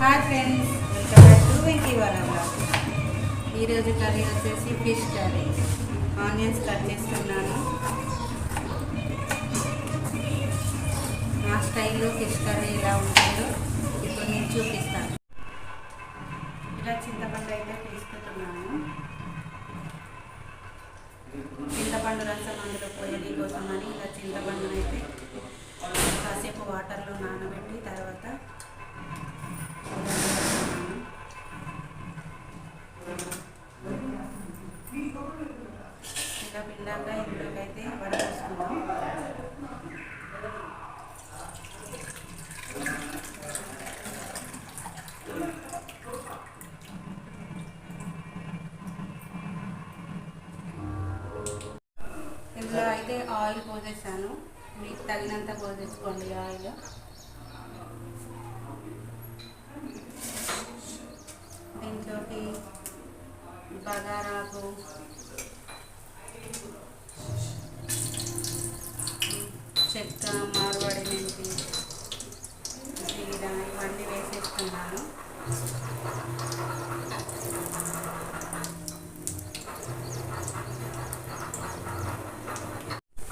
Hi friends welcome back to Venky ఈరోజు curry వచ్చేసి fish curry onions cut చేస్తున్నాను. నా స్టైల్లో ఫిష్ కర్రీ ఎలా ఉంటుందో ఇప్పుడు నేను చూపిస్తాను. ఇలా చింతపండు అయితే తీసుకుంటున్నాను. చింతపండు రసం అందులో పోయడం కోసం అని ఇలా చింతపండునైతే అయితే కాసేపు వాటర్లో నానబెట్టి తర్వాత ఇలాగా పిండాక ఇంట్లోకి ఇందులో అయితే ఆయిల్ పోసేసాను. మీకు తగినంత పోసేసుకోండి ఆయిల్. దీంట్లోకి బగారాకు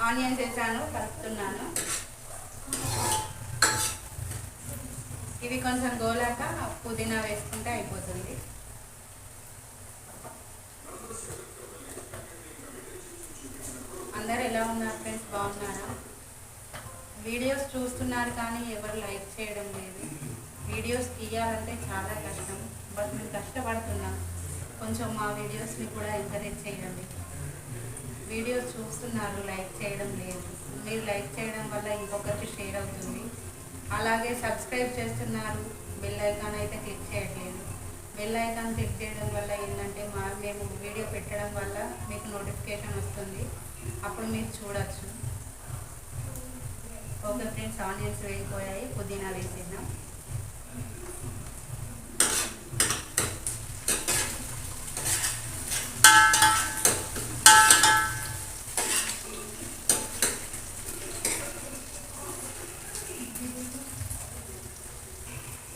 ఆనియన్స్ వేసాను కలుపుతున్నాను. ఇవి కొంచెం గోలాక పుదీనా వేసుకుంటే అయిపోతుంది. అందరు ఎలా ఉన్నారు ఫ్రెండ్స్? బాగున్నారా? వీడియోస్ చూస్తున్నారు కానీ ఎవరు లైక్ చేయడం లేదు. వీడియోస్ తీయాలంటే చాలా కష్టం. బట్ మేము కష్టపడుతున్నాం. కొంచెం మా వీడియోస్ని కూడా ఎంకరేజ్ చేయండి. వీడియోస్ చూస్తున్నారు లైక్ చేయడం లేదు. మీరు లైక్ చేయడం వల్ల ఇంకొకరికి షేర్ అవుతుంది. అలాగే సబ్స్క్రైబ్ చేస్తున్నారు బెల్ ఐకాన్ అయితే క్లిక్ చేయట్లేదు. బెల్ ఐకాన్ క్లిక్ చేయడం వల్ల ఏంటంటే మా మేము వీడియో పెట్టడం వల్ల మీకు నోటిఫికేషన్ వస్తుంది. అప్పుడు మీరు చూడొచ్చు. ఓకే ఫ్రెండ్స్ ఆనియన్స్ వేగిపోయాయి పుదీనా వేసేద్దాం.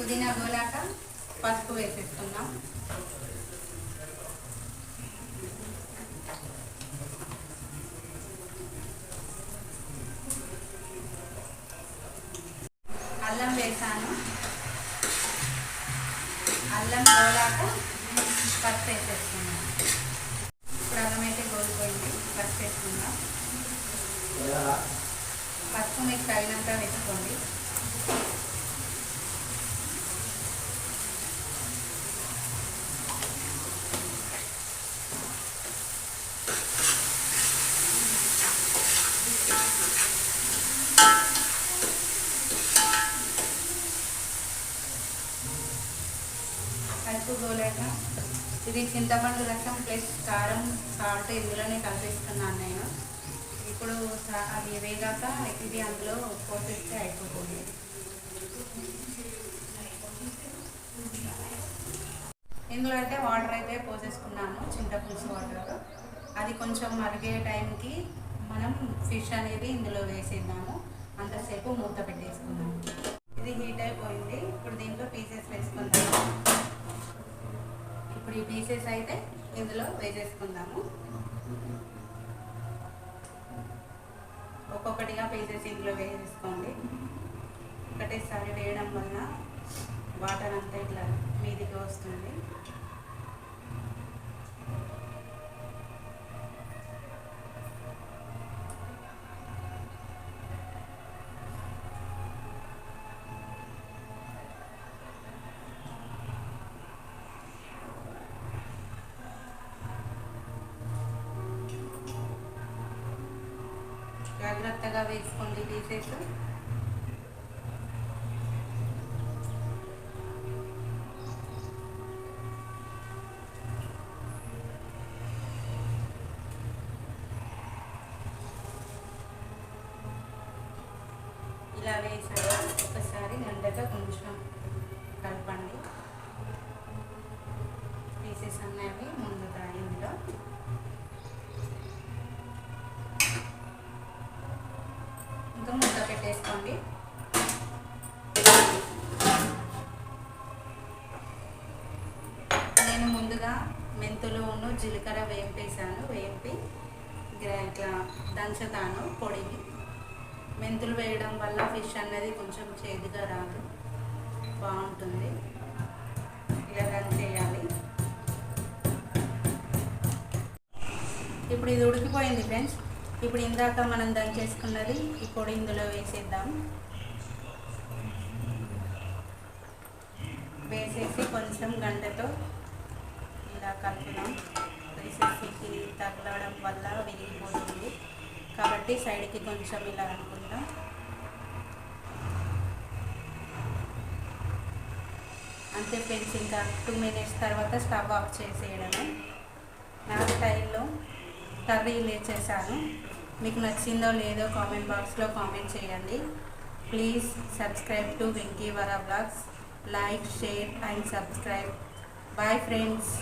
పుదీనా గోలాక పసుపు వేసేస్తున్నాం అల్లం వేసాను అల్లం గోలాక పసుపు వేసేస్తున్నాం ఇప్పుడు అల్లం అయితే గోలిపోయింది పసుపు వేసుకుందాం పసుపు మీకు తగినంత వేసుకోండి కలుపు ఇది చింతపండు రసం ప్లస్ కారం సాల్ట్ ఇందులోనే కలిపిస్తున్నాను నేను. ఇప్పుడు అది వేగాక ఇది అందులో పోసేస్తే అయిపోతుంది. ఇందులో అయితే వాటర్ అయితే పోసేసుకున్నాను చింతపులుసు వాటర్. అది కొంచెం మరిగే టైంకి మనం ఫిష్ అనేది ఇందులో వేసేద్దాము. అంతసేపు మూత పెట్టేసుకున్నాము ఇది హీట్ అయిపోయింది. ఇప్పుడు దీంట్లో పీసెస్ వేసుకుందాము ఇప్పుడు ఈ పీసెస్ అయితే ఇందులో వేసేసుకుందాము. ఒక్కొక్కటిగా పీసెస్ ఇందులో వేసేసుకోండి. ఒకటేసారి వేయడం వల్ల వాటర్ అంతా ఇట్లా మీదికి వస్తుంది. జాగ్రత్తగా వేసుకోండి పీసెస్ ఇలా వేసాక ఒకసారి మండగా కొంచెం కలపండి పీసెస్ అనేవి ముందుతాయి ఇందులో ఇంకా మూత పెట్టేసుకోండి మెంతులును జీలకర్ర వేంపేసాను వేంపి గ్రా- ఇట్లా దంచుతాను పొడిని. మెంతులు వేయడం వల్ల ఫిష్ అనేది కొంచెం చేదుగా రాదు. బాగుంటుంది. ఇలా దంచేయాలి ఇప్పుడు ఇది ఉడికిపోయింది ఫ్రెండ్స్. ఇప్పుడు ఇందాక మనం దంచేసుకున్నది ఈ పొడి ఇందులో వేసేద్దాం. వేసేసి కొంచెం గంటతో ఇలా కలుపుదాం. వేసేసి తగలడం వల్ల విరిగిపోతుంది. కాబట్టి సైడ్కి కొంచెం ఇలా అనుకుందాం. అంతే ఫ్రెండ్స్ ఇంకా టూ మినిట్స్ తర్వాత స్టవ్ ఆఫ్ చేసేయడమే. నా స్టైల్లో కర్రీ చేశాను మీకు నచ్చిందో లేదో కామెంట్ బాక్స్లో కామెంట్ చేయండి. Please subscribe to Venky Vara blogs. Like share and subscribe. Bye friends.